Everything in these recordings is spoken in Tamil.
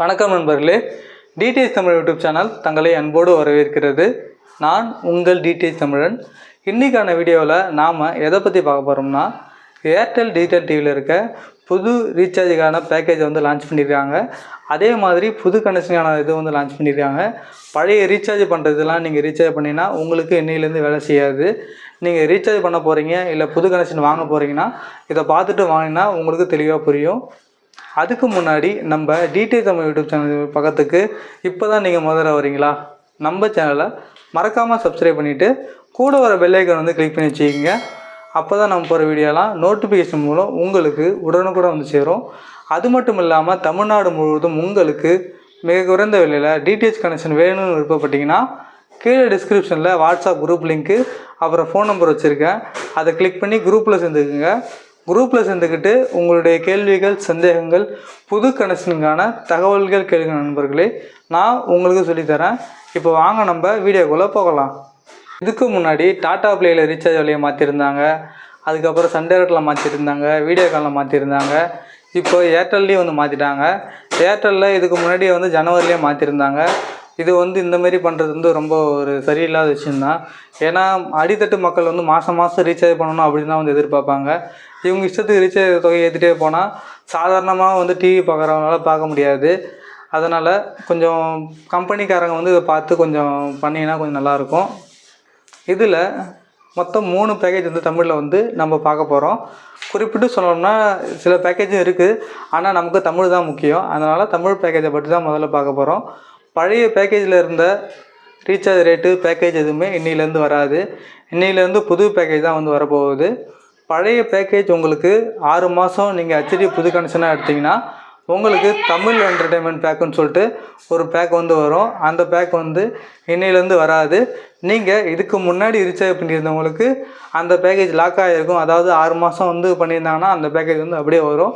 வணக்கம் நண்பர்களே. டிடிஎஸ் தமிழ் யூடியூப் சேனல் தங்களை அன்போடு வரவேற்கிறது. நான் உங்கள் டிடிஎஸ் தமிழன். இன்றைக்கான வீடியோவில் நாம் எதை பற்றி பார்க்க போகிறோம்னா ஏர்டெல் டிஜிட்டல் டிவியில் இருக்க புது ரீசார்ஜுக்கான பேக்கேஜை வந்து லான்ச் பண்ணியிருக்காங்க அதே மாதிரி புது கனெக்ஷனுக்கான இது வந்து லான்ச் பண்ணியிருக்காங்க பழைய ரீசார்ஜ் பண்ணுறதுலாம் நீங்கள் ரீசார்ஜ் பண்ணினா உங்களுக்கு எண்ணெயிலேருந்து வேலை செய்யாது. நீங்கள் ரீசார்ஜ் பண்ண போகிறீங்க இல்லை புது கனெக்ஷன் வாங்க போகிறீங்கன்னா இதை பார்த்துட்டு வாங்கினா உங்களுக்கு தெளிவாக புரியும். அதுக்கு முன்னாடி நம்ம டிடி தமிழ் யூடியூப் சேனல் பக்கத்துக்கு இப்போ தான் நீங்கள் முதல்ல வரீங்களா நம்ம சேனலை மறக்காமல் சப்ஸ்கிரைப் பண்ணிவிட்டு கூட வர பெல்லைக்கன் வந்து கிளிக் பண்ணி வச்சுக்கிங்க. அப்போ தான் நம்ம போகிற வீடியோலாம் நோட்டிஃபிகேஷன் மூலம் உங்களுக்கு உடனுக்குடன் வந்து சேரும். அது மட்டும் இல்லாமல் தமிழ்நாடு முழுவதும் உங்களுக்கு மிக குறைந்த விலையில் டிடிஹெச் கனெக்ஷன் வேணும்னு விருப்பப்பட்டீங்கன்னா கீழே டிஸ்கிரிப்ஷனில் வாட்ஸ்அப் குரூப் லிங்க்கு அப்புறம் ஃபோன் நம்பர் வச்சுருக்கேன். அதை கிளிக் பண்ணி குரூப்பில் சேர்ந்துக்குங்க. குரூப்பில் சேர்ந்துக்கிட்டு உங்களுடைய கேள்விகள் சந்தேகங்கள் புது கனெக்ஷனுக்கான தகவல்கள் கேளுங்க நண்பர்களே. நான் உங்களுக்கு சொல்லித்தரேன். இப்போ வாங்க நம்ம வீடியோக்குள்ளே போகலாம். இதுக்கு முன்னாடி டாடா பிளேயில் ரீசார்ஜ் வழியை மாற்றிருந்தாங்க அதுக்கப்புறம் சண்டேரட்டில் மாற்றிருந்தாங்க வீடியோ காலில் மாற்றிருந்தாங்க இப்போ ஏர்டெல்லையும் வந்து மாற்றிட்டாங்க ஏர்டெல்லில் இதுக்கு முன்னாடி வந்து ஜனவரிலேயே மாற்றிருந்தாங்க இது வந்து இந்த மாதிரி பண்ணுறது வந்து ரொம்ப ஒரு சரியில்லாத விஷயந்தான் ஏன்னா அடித்தட்டு மக்கள் வந்து மாதம் மாதம் ரீசார்ஜ் பண்ணணும் அப்படின்னு தான் வந்து எதிர்பார்ப்பாங்க. இவங்க இஷ்டத்துக்கு ரீசார்ஜ் தொகை ஏற்றிட்டே போனால் சாதாரணமாக வந்து டிவி பார்க்குறவங்களால பார்க்க முடியாது. அதனால் கொஞ்சம் கம்பெனிக்காரங்க வந்து இதை பார்த்து கொஞ்சம் பண்ணிங்கன்னா கொஞ்சம் நல்லாயிருக்கும் இதில் மொத்தம் மூணு பேக்கேஜ் வந்து தமிழில் வந்து நம்ம பார்க்க போகிறோம் குறிப்பிட்டு சொல்லணும்னா சில பேக்கேஜும் இருக்குது ஆனால் நமக்கு தமிழ் தான் முக்கியம். அதனால் தமிழ் பேக்கேஜை பற்றி தான் முதல்ல பார்க்க போகிறோம் பழைய பேக்கேஜில் இருந்த ரீசார்ஜ் ரேட்டு பேக்கேஜ் எதுவுமே இன்னிலேருந்து வராது. இன்னிலேருந்து புது பேக்கேஜ் தான் வந்து வரப்போகுது. பழைய பேக்கேஜ் உங்களுக்கு ஆறு மாதம் நீங்கள் ஹெச்டி புது கனெக்ஷனாக எடுத்திங்கன்னா உங்களுக்கு தமிழ் என்டர்டெயின்மெண்ட் பேக்குன்னு சொல்லிட்டு ஒரு பேக் வந்து வரும். அந்த பேக் வந்து இன்னையிலேருந்து வராது. நீங்கள் இதுக்கு முன்னாடி ரீசார்ஜ் பண்ணியிருந்தவங்களுக்கு அந்த பேக்கேஜ் லாக் ஆகிருக்கும் அதாவது ஆறு மாதம் வந்து பண்ணியிருந்தாங்கன்னா அந்த பேக்கேஜ் வந்து அப்படியே வரும்.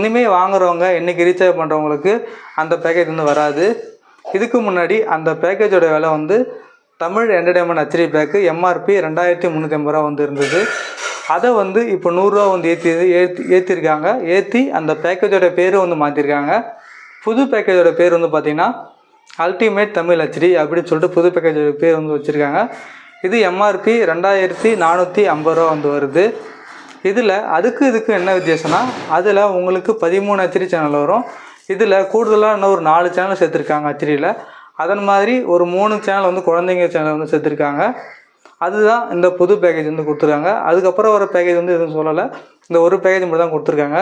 இனிமேல் வாங்குறவங்க இன்றைக்கி ரீசார்ஜ் பண்ணுறவங்களுக்கு அந்த பேக்கேஜ் வந்து வராது. இதுக்கு முன்னாடி அந்த பேக்கேஜோட விலை வந்து Tamil entertainment HD pack MRP ரெண்டாயிரத்தி முந்நூற்றி ஐம்பது ரூபா வந்து இருந்தது. அதை வந்து இப்போ நூறுரூவா வந்து ஏற்றி ஏற்றி ஏற்றிருக்காங்க ஏற்றி அந்த பேக்கேஜோட பேர் வந்து மாற்றிருக்காங்க புது பேக்கேஜோட பேர் வந்து பார்த்திங்கன்னா அல்டிமேட் தமிழ் ஹெச்டி அப்படின்னு சொல்லிட்டு புது பேக்கேஜோட பேர் வந்து வச்சுருக்காங்க. இது எம்ஆர்பி ரெண்டாயிரத்தி நானூற்றி ஐம்பது ரூபா வந்து வருது. இதில் அதுக்கு இதுக்கு என்ன வித்தியாசம்னா அதில் உங்களுக்கு பதிமூணு ஹெச்டி சேனல் வரும். இதில் கூடுதலாக இன்னும் ஒரு நாலு சேனல் சேர்த்துருக்காங்க ஹெச்டியில் அதன் மாதிரி ஒரு மூணு சேனல் வந்து குழந்தைங்க சேனல் வந்து சேர்த்துருக்காங்க. அதுதான் இந்த புது பேக்கேஜ் வந்து கொடுத்துருக்காங்க. அதுக்கப்புறம் ஒரு பேக்கேஜ் வந்து எதுவும் சொல்லலை. இந்த ஒரு பேக்கேஜ் மட்டும் தான் கொடுத்துருக்காங்க.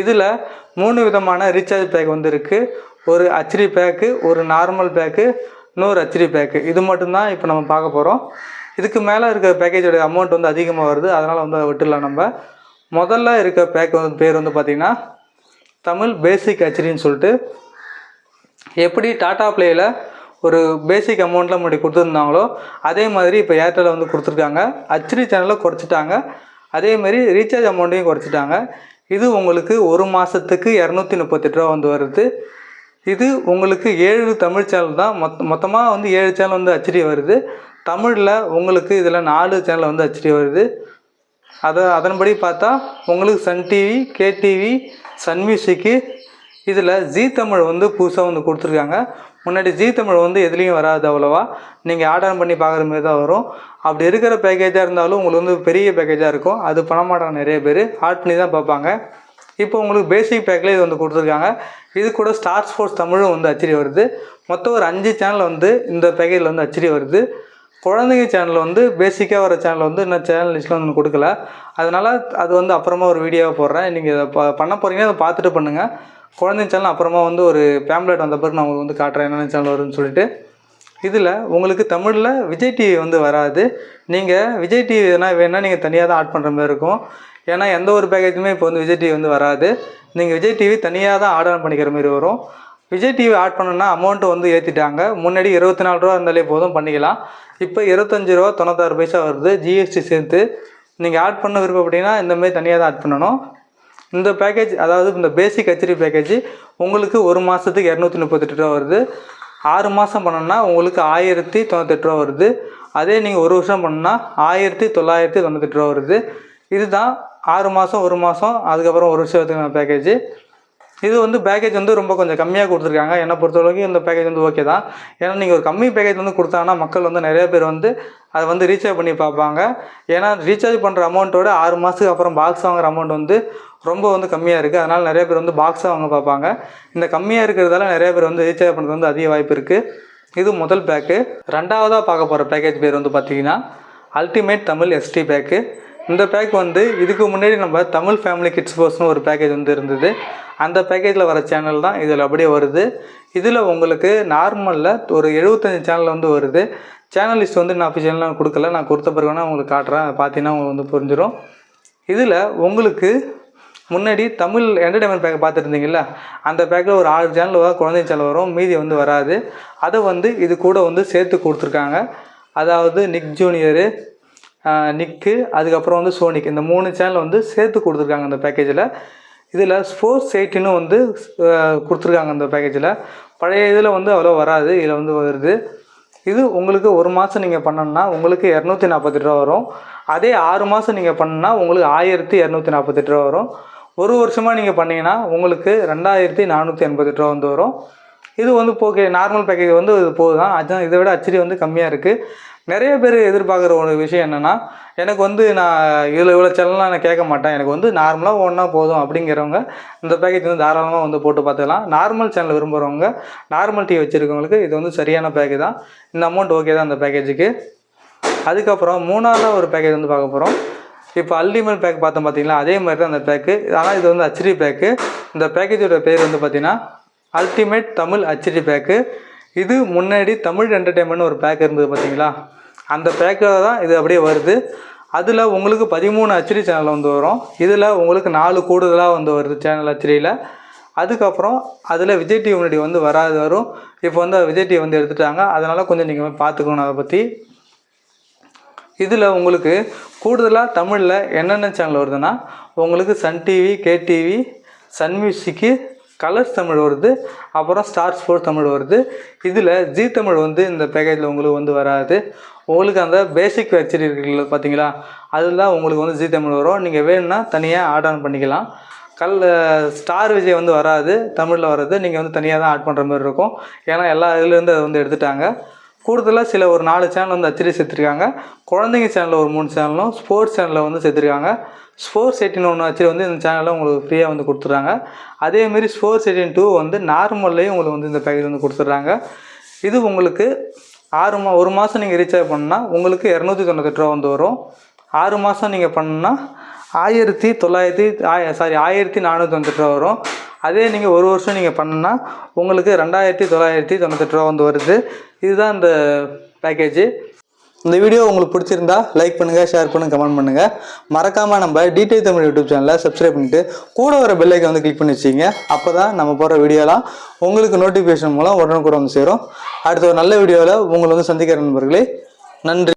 இதில் மூணு விதமான ரீசார்ஜ் பேக் வந்து இருக்குது ஒரு ஹெச்டி பேக்கு ஒரு நார்மல் பேக்கு இன்னொரு ஹெச்டி பேக்கு இது மட்டும்தான் இப்போ நம்ம பார்க்க போகிறோம் இதுக்கு மேலே இருக்கிற பேக்கேஜோட அமௌண்ட் வந்து அதிகமாக வருது. அதனால் வந்து அதை விட்டுடலாம் நம்ம. முதல்ல இருக்க பேக் வந்து பேர் வந்து பார்த்திங்கன்னா தமிழ் பேசிக் ஹெச்டின்னு சொல்லிட்டு எப்படி டாடா பிளேயில் ஒரு பேசிக் அமௌண்ட்டில் முன்னாடி கொடுத்துருந்தாங்களோ அதே மாதிரி இப்போ ஏர்டெல்லில் வந்து கொடுத்துருக்காங்க. ஹச்டி சேனலை குறைச்சிட்டாங்க. அதே மாதிரி ரீசார்ஜ் அமௌண்ட்டையும் குறைச்சிட்டாங்க. இது உங்களுக்கு ஒரு மாதத்துக்கு இரநூத்தி முப்பத்தெட்டு ரூபா வந்து வருது. இது உங்களுக்கு ஏழு தமிழ் சேனல் தான். மொத் மொத்தமாக வந்து ஏழு சேனல் வந்து ஹச்டி வருது. தமிழில் உங்களுக்கு இதில் நாலு சேனல் வந்து ஹச்டி வருது. அதை அதன்படி பார்த்தா உங்களுக்கு Sun TV KTV Sun music இதில் ஜீ தமிழ் வந்து புதுசாக வந்து கொடுத்துருக்காங்க. முன்னாடி ஜீ தமிழ் வந்து எதுலேயும் வராது அவ்வளோவா. நீங்கள் ஆர்டர் பண்ணி பார்க்குற மாதிரி தான் வரும். அப்படி இருக்கிற பேக்கேஜாக இருந்தாலும் உங்களுக்கு வந்து பெரிய பேக்கேஜாக இருக்கும். அது பண்ண மாட்டாங்க நிறைய பேர். ஆட் பண்ணி தான் பார்ப்பாங்க. இப்போ உங்களுக்கு பேசிக் பேக்கில் இது வந்து கொடுத்துருக்காங்க. இது கூட ஸ்டார் ஸ்போர்ட்ஸ் தமிழும் வந்து அச்சடி வருது. மொத்தம் ஒரு அஞ்சு சேனல் வந்து இந்த பேக்கேஜில் வந்து அச்சடி வருது. குழந்தைங்க சேனல் வந்து பேசிக்காக வர சேனல் வந்து இன்னும் சேனல் லிஸ்ட்டில் வந்து கொடுக்கல. அதனால் அது வந்து அப்புறமா ஒரு வீடியோவை போடுறேன். நீங்கள் இதை ப பண்ண போகிறீங்கன்னா அதை பார்த்துட்டு பண்ணுங்கள் குழந்தைங்க சேனல் அப்புறமா வந்து ஒரு பேம்ப்ளேட் வந்த பிறகு நான் உங்களுக்கு வந்து காட்டுறேன் என்னென்ன சேனல் வருதுன்னு சொல்லிட்டு. இதில் உங்களுக்கு தமிழில் விஜய் டிவி வந்து வராது. நீங்கள் விஜய் டிவி எதனா வேணால் நீங்கள் தனியாக தான் ஆட் பண்ணுற மாதிரி இருக்கும். ஏன்னா எந்த ஒரு பேக்கேஜுமே இப்போ வந்து விஜய் டிவி வந்து வராது. நீங்கள் விஜய் டிவி தனியாக தான் ஆர்டர் பண்ணிக்கிற மாதிரி வரும். விஜய் டிவி ஆட் பண்ணணும்னா அமௌண்ட்டு வந்து ஏற்றிட்டாங்க முன்னாடி இருபத்தி நாலு ரூபா இருந்தாலே போதும் பண்ணிக்கலாம். இப்போ இருபத்தஞ்சி ரூபா தொண்ணூத்தாறு பைசா வருது. ஜிஎஸ்டி சேர்த்து நீங்கள் ஆட் பண்ண விருப்பப்பட்டீங்கன்னா இந்தமாரி தனியாக தான் ஆட் பண்ணணும். இந்த பேக்கேஜ் அதாவது இந்த பேசிக் ஹெச்டி பேக்கேஜ் உங்களுக்கு ஒரு மாதத்துக்கு இரநூத்தி முப்பத்தெட்டு ரூபா வருது. ஆறு மாதம் பண்ணோன்னா உங்களுக்கு ஆயிரத்தி தொண்ணூத்தெட்டு ரூபா வருது. அதே நீங்கள் ஒரு வருஷம் பண்ணணுன்னா ஆயிரத்தி தொள்ளாயிரத்தி தொண்ணூத்தெட்டு ரூபா வருது. இதுதான் ஆறு மாதம் ஒரு மாதம் அதுக்கப்புறம் ஒரு வருஷத்துக்கான பேக்கேஜ் இது வந்து பேக்கேஜ் வந்து ரொம்ப கொஞ்சம் கம்மியாக கொடுத்துருக்காங்க. என்னை பொறுத்தளவுக்கு இந்த பேக்கேஜ் வந்து ஓகே தான். ஏன்னா நீங்கள் ஒரு கம்மி பேக்கேஜ் வந்து கொடுத்தாங்கன்னா மக்கள் வந்து நிறைய பேர் வந்து அதை வந்து ரீசார்ஜ் பண்ணி பார்ப்பாங்க. ஏன்னா ரீசார்ஜ் பண்ணுற அமௌண்ட்டோட ஆறு மாதத்துக்கு அப்புறம் பாக்ஸ் வாங்குற அமௌண்ட் வந்து ரொம்ப வந்து கம்மியாக இருக்குது அதனால் நிறைய பேர் வந்து பாக்ஸாக வாங்க பார்ப்பாங்க. இந்த கம்மியாக இருக்கிறதால நிறைய பேர் வந்து ரீசார்ஜ் பண்ணுறது வந்து அதிக வாய்ப்பு இருக்குது இது முதல் பேக்கு ரெண்டாவதாக பார்க்க போகிற பேக்கேஜ் பேர் வந்து பார்த்திங்கன்னா அல்டிமேட் தமிழ் எஸ்டி பேக்கு இந்த பேக் வந்து இதுக்கு முன்னாடி நம்ம தமிழ் ஃபேமிலி கிட்ஸ் போர்ஸ்னு ஒரு பேக்கேஜ் வந்து இருந்தது. அந்த பேக்கேஜில் வர சேனல் தான் இதில் அப்படியே வருது. இதில் உங்களுக்கு நார்மலில் ஒரு எழுபத்தஞ்சு சேனல் வந்து வருது. சேனல் லிஸ்ட் வந்து நான் அஃபிஷியலாக கொடுக்கல. நான் கொடுத்த பிறகு வேணால் உங்களுக்கு காட்டுறேன். பார்த்தீங்கன்னா உங்களுக்கு வந்து புரிஞ்சிடும் இதில் உங்களுக்கு முன்னாடி தமிழ் என்டர்டைன்மெண்ட் பேக் பார்த்துருந்தீங்களா அந்த பேக்கில் ஒரு ஆறு சேனல் வரும் குழந்தை சேனல் வரும் மீதி வந்து வராது. அதை வந்து இது கூட வந்து சேர்த்து கொடுத்துருக்காங்க. அதாவது நிக் ஜூனியரு நிக்கு அதுக்கப்புறம் வந்து சோனிக் இந்த மூணு சேனல் வந்து சேர்த்து கொடுத்துருக்காங்க அந்த பேக்கேஜில் இதில் ஸ்போர்ட்ஸ் எயிட்டின்னு வந்து கொடுத்துருக்காங்க அந்த பேக்கேஜில் பழைய இதில் வந்து அவ்வளோ வராது இதில் வந்து வருது. இது உங்களுக்கு ஒரு மாதம் நீங்கள் பண்ணணும்னா உங்களுக்கு இரநூத்தி நாற்பத்தெட்டு ரூபா வரும். அதே ஆறு மாதம் நீங்கள் பண்ணணும்னா உங்களுக்கு ஆயிரத்தி இரநூத்தி நாற்பத்தெட்டு ரூபா வரும். ஒரு வருஷமாக நீங்கள் பண்ணீங்கன்னா உங்களுக்கு ரெண்டாயிரத்தி நானூற்றி எண்பத்தெட்டு ரூபா வந்து வரும். இது வந்து போகே நார்மல் பேக்கேஜ் வந்து இது போதுதான். அதுதான் இதை விட அச்சடி வந்து கம்மியாக இருக்குது நிறைய பேர் எதிர்பார்க்குற ஒரு விஷயம் என்னென்னா எனக்கு வந்து நான் இதில் இவ்வளோ செலவுலாம் நான் கேட்க மாட்டேன். எனக்கு வந்து நார்மலாக ஒன்றா போதும் அப்படிங்கிறவங்க இந்த பேக்கேஜ் வந்து தாராளமாக வந்து போட்டு பார்த்துக்கலாம். நார்மல் சேனல் விரும்புகிறவங்க நார்மல் டிவி வச்சுருக்கவங்களுக்கு இது வந்து சரியான பேக்கேஜ் தான். இந்த அமௌண்ட் ஓகே தான் அந்த பேக்கேஜுக்கு அதுக்கப்புறம் மூணாவதாக ஒரு பேக்கேஜ் வந்து பார்க்க போகிறோம் இப்போ அல்டிமேட் பேக் பார்த்தோம் பார்த்தீங்களா? அதே மாதிரி தான் அந்த பேக்கு ஆனால் இது வந்து ஹச்டி பேக்கு இந்த பேக்கேஜோட பேர் வந்து பார்த்தீங்கன்னா அல்டிமேட் தமிழ் ஹச்டி பேக்கு இது முன்னாடி தமிழ் என்டர்டெயின்மெண்ட் ஒரு பேக் இருந்தது பார்த்தீங்களா அந்த பேக்கில் தான் இது அப்படியே வருது. அதில் உங்களுக்கு பதிமூணு அச்சடி சேனல் வந்து வரும். இதில் உங்களுக்கு நாலு கூடுதலாக வந்து வருது சேனல் அச்சடியில் அதுக்கப்புறம் அதில் விஜய் டிவி முன்னாடி வந்து வராது வரும். இப்போ வந்து விஜய் டிவி வந்து எடுத்துட்டாங்க. அதனால் கொஞ்சம் நீங்கள் பார்த்துக்கணும் அதை பற்றி இதில் உங்களுக்கு கூடுதலாக தமிழில் என்னென்ன சேனல் வருதுன்னா உங்களுக்கு Sun TV KTV Sun music Colors Tamil வருது அப்புறம் ஸ்டார் ஸ்போர்ட்ஸ் தமிழ் வருது. இதில் ஜி தமிழ் வந்து இந்த பேக்கேஜில் உங்களுக்கு வந்து வராது. உங்களுக்கு அந்த பேசிக் வெப்சைட் இருக்குல்ல பார்த்தீங்களா அதில் உங்களுக்கு வந்து ஜி தமிழ் வரும். நீங்கள் வேணும்னா தனியாக ஆட் ஆன் பண்ணிக்கலாம். கல் ஸ்டார் விஜய் வந்து வராது தமிழில் வர்றது. நீங்கள் வந்து தனியாக தான் ஆட் பண்ணுற மாதிரி இருக்கும். ஏன்னா எல்லா இதுலேருந்து அதை வந்து எடுத்துட்டாங்க. கூடுதலாக சில ஒரு நாலு சேனல் வந்து அச்சடி சேர்த்துருக்காங்க. குழந்தைங்க சேனலில் ஒரு மூணு சேனலும் ஸ்போர்ட்ஸ் சேனலில் வந்து சேர்த்துருக்காங்க. ஸ்போர்ட்ஸ் எயிட்டின் ஒன்று அச்சடி வந்து இந்த சேனலில் உங்களுக்கு ஃப்ரீயாக வந்து கொடுத்துட்றாங்க. அதேமாரி ஸ்போர்ட்ஸ் எயிட்டின் டூ வந்து நார்மல்லையும் உங்களுக்கு வந்து இந்த பேக்கேஜ் வந்து கொடுத்துட்றாங்க. இது உங்களுக்கு ஆறு மா ஒரு மாதம் நீங்கள் ரீசார்ஜ் பண்ணால் உங்களுக்கு இரநூத்தி தொண்ணூத்தெட்டு ரூபா வந்து வரும். ஆறு மாதம் நீங்கள் பண்ணால் ஆயிரத்தி தொள்ளாயிரத்தி ஆய சாரி ஆயிரத்தி நானூற்றி தொண்ணூத்தெட்டு ரூபா வரும். அதே நீங்கள் ஒரு வருஷம் நீங்கள் பண்ணால் உங்களுக்கு ரெண்டாயிரத்தி தொள்ளாயிரத்தி தொண்ணூத்தெட்டு ரூபா வந்து வருது. இதுதான் இந்த பேக்கேஜு இந்த வீடியோ உங்களுக்கு பிடிச்சிருந்தா லைக் பண்ணுங்கள் ஷேர் பண்ணுங்கள் கமெண்ட் பண்ணுங்கள் மறக்காமல் நம்ம டிடி தமிழ் யூடியூப் சேனலை சப்ஸ்கிரைப் பண்ணிட்டு கூட வர பெல்லைக்கை வந்து கிளிக் பண்ணி வச்சிங்க அப்போ தான் நம்ம போடுற வீடியோலாம் உங்களுக்கு நோட்டிஃபிகேஷன் மூலம் உடனுக்குடன் வந்து சேரும். அடுத்த ஒரு நல்ல வீடியோவில் உங்களை வந்து சந்திக்கிற நண்பர்களே நன்றி.